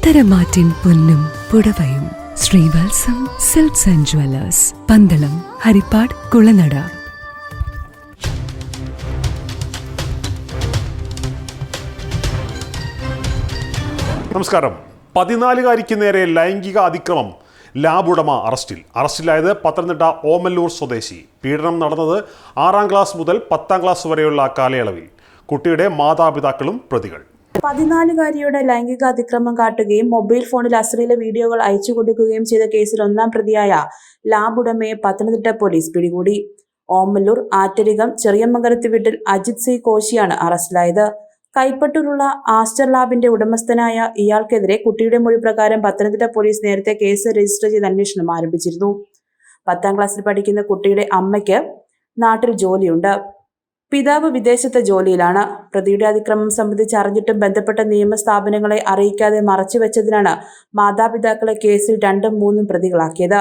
പത്തരമാറ്റിൻ പൊന്നും പുടവയും. Srivatsam silks and jewellers Pandalam Haripad Kulanada. നമസ്കാരം. പതിനാലുകാരിക്ക് നേരെ ലൈംഗിക അതിക്രമം. ലാബ് ഉടമ അറസ്റ്റിൽ. അറസ്റ്റിലായത് പത്തനംതിട്ട ഓമല്ലൂർ സ്വദേശി. പീഡനം നടന്നത് ആറാം ക്ലാസ് മുതൽ പത്താം ക്ലാസ് വരെയുള്ള കാലയളവിൽ. കുട്ടിയുടെ മാതാപിതാക്കളും പ്രതികൾ. പതിനാലുകാരിയുടെ ലൈംഗിക അതിക്രമം കാട്ടുകയും മൊബൈൽ ഫോണിൽ അശ്ലീല വീഡിയോകൾ അയച്ചു കൊടുക്കുകയും ചെയ്ത കേസിൽ ഒന്നാം പ്രതിയായ ലാബ് ഉടമയെ പത്തനംതിട്ട പോലീസ് പിടികൂടി. ഓമല്ലൂർ ആറ്റരികം ചെറിയമംഗലത്ത് വീട്ടിൽ അജിത് സി കോശിയാണ് അറസ്റ്റിലായത്. കൈപ്പട്ടൂരുള്ള ആസ്റ്റർ ലാബിന്റെ ഉടമസ്ഥനായ ഇയാൾക്കെതിരെ കുട്ടിയുടെ മൊഴി പ്രകാരം പത്തനംതിട്ട പോലീസ് നേരത്തെ കേസ് രജിസ്റ്റർ ചെയ്ത് അന്വേഷണം ആരംഭിച്ചിരുന്നു. പത്താം ക്ലാസ്സിൽ പഠിക്കുന്ന കുട്ടിയുടെ അമ്മയ്ക്ക് നാട്ടിൽ ജോലിയുണ്ട്. പിതാവ് വിദേശത്തെ ജോലിയിലാണ്. പ്രതിയുടെ അതിക്രമം സംബന്ധിച്ച് അറിഞ്ഞിട്ടും ബന്ധപ്പെട്ട നിയമ സ്ഥാപനങ്ങളെ അറിയിക്കാതെ മറച്ചുവെച്ചതിനാണ് മാതാപിതാക്കളെ കേസിൽ രണ്ടും മൂന്നും പ്രതികളാക്കിയത്.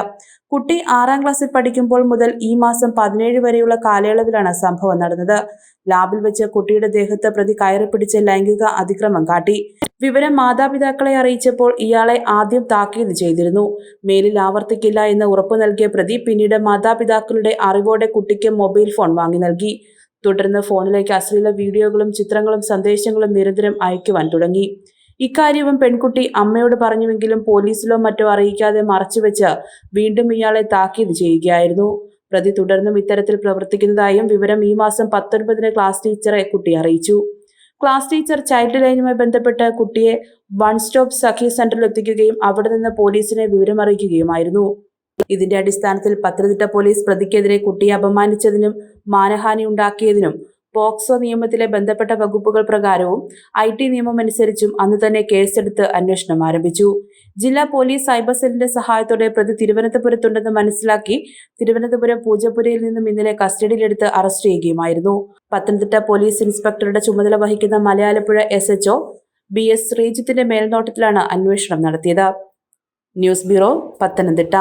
കുട്ടി ആറാം ക്ലാസ്സിൽ പഠിക്കുമ്പോൾ മുതൽ ഈ മാസം പതിനേഴ് വരെയുള്ള കാലയളവിലാണ് സംഭവം നടന്നത്. ലാബിൽ വെച്ച് കുട്ടിയുടെ ദേഹത്ത് പ്രതി കയറി പിടിച്ച് ലൈംഗിക അതിക്രമം കാട്ടി. വിവരം മാതാപിതാക്കളെ അറിയിച്ചപ്പോൾ ഇയാളെ ആദ്യം താക്കീത് ചെയ്തിരുന്നു. മേലിൽ ആവർത്തിക്കില്ല എന്ന് ഉറപ്പു നൽകിയ പ്രതി പിന്നീട് മാതാപിതാക്കളുടെ അറിവോടെ കുട്ടിക്ക് മൊബൈൽ ഫോൺ വാങ്ങി നൽകി. തുടർന്ന് ഫോണിലേക്ക് അശ്ലീല വീഡിയോകളും ചിത്രങ്ങളും സന്ദേശങ്ങളും നിരന്തരം അയക്കുവാൻ തുടങ്ങി. ഇക്കാര്യവും പെൺകുട്ടി അമ്മയോട് പറഞ്ഞുവെങ്കിലും പോലീസിലോ മറ്റോ അറിയിക്കാതെ മറച്ചുവെച്ച് വീണ്ടും ഇയാളെ താക്കീത് ചെയ്യുകയായിരുന്നു. പ്രതി തുടർന്നും ഇത്തരത്തിൽ പ്രവർത്തിക്കുന്നതായും വിവരം ഈ മാസം പത്തൊൻപതിന് ക്ലാസ് ടീച്ചറെ കുട്ടി അറിയിച്ചു. ക്ലാസ് ടീച്ചർ ചൈൽഡ് ലൈനുമായി ബന്ധപ്പെട്ട് കുട്ടിയെ വൺ സ്റ്റോപ്പ് സഖി സെന്ററിൽ എത്തിക്കുകയും അവിടെ നിന്ന് പോലീസിനെ വിവരമറിയിക്കുകയുമായിരുന്നു. ഇതിന്റെ അടിസ്ഥാനത്തിൽ പത്തനംതിട്ട പോലീസ് പ്രതിക്കെതിരെ കുട്ടിയെ അപമാനിച്ചതിനും മാനഹാനി ഉണ്ടാക്കിയതിനും പോക്സോ നിയമത്തിലെ ബന്ധപ്പെട്ട വകുപ്പുകൾ പ്രകാരവും ഐ ടി നിയമമനുസരിച്ചും അന്ന് തന്നെ കേസെടുത്ത് അന്വേഷണം ആരംഭിച്ചു. ജില്ലാ പോലീസ് സൈബർ സെല്ലിന്റെ സഹായത്തോടെ പ്രതി തിരുവനന്തപുരത്തുണ്ടെന്ന് മനസ്സിലാക്കി തിരുവനന്തപുരം പൂജപ്പുരയിൽ നിന്നും ഇന്നലെ കസ്റ്റഡിയിലെടുത്ത് അറസ്റ്റ് ചെയ്യുകയുമായിരുന്നു. പത്തനംതിട്ട പോലീസ് ഇൻസ്പെക്ടറുടെ ചുമതല വഹിക്കുന്ന Malayalapuzha S HO B S ശ്രീജിത്തിന്റെ മേൽനോട്ടത്തിലാണ് അന്വേഷണം നടത്തിയത്. News bureau Pathanamthitta.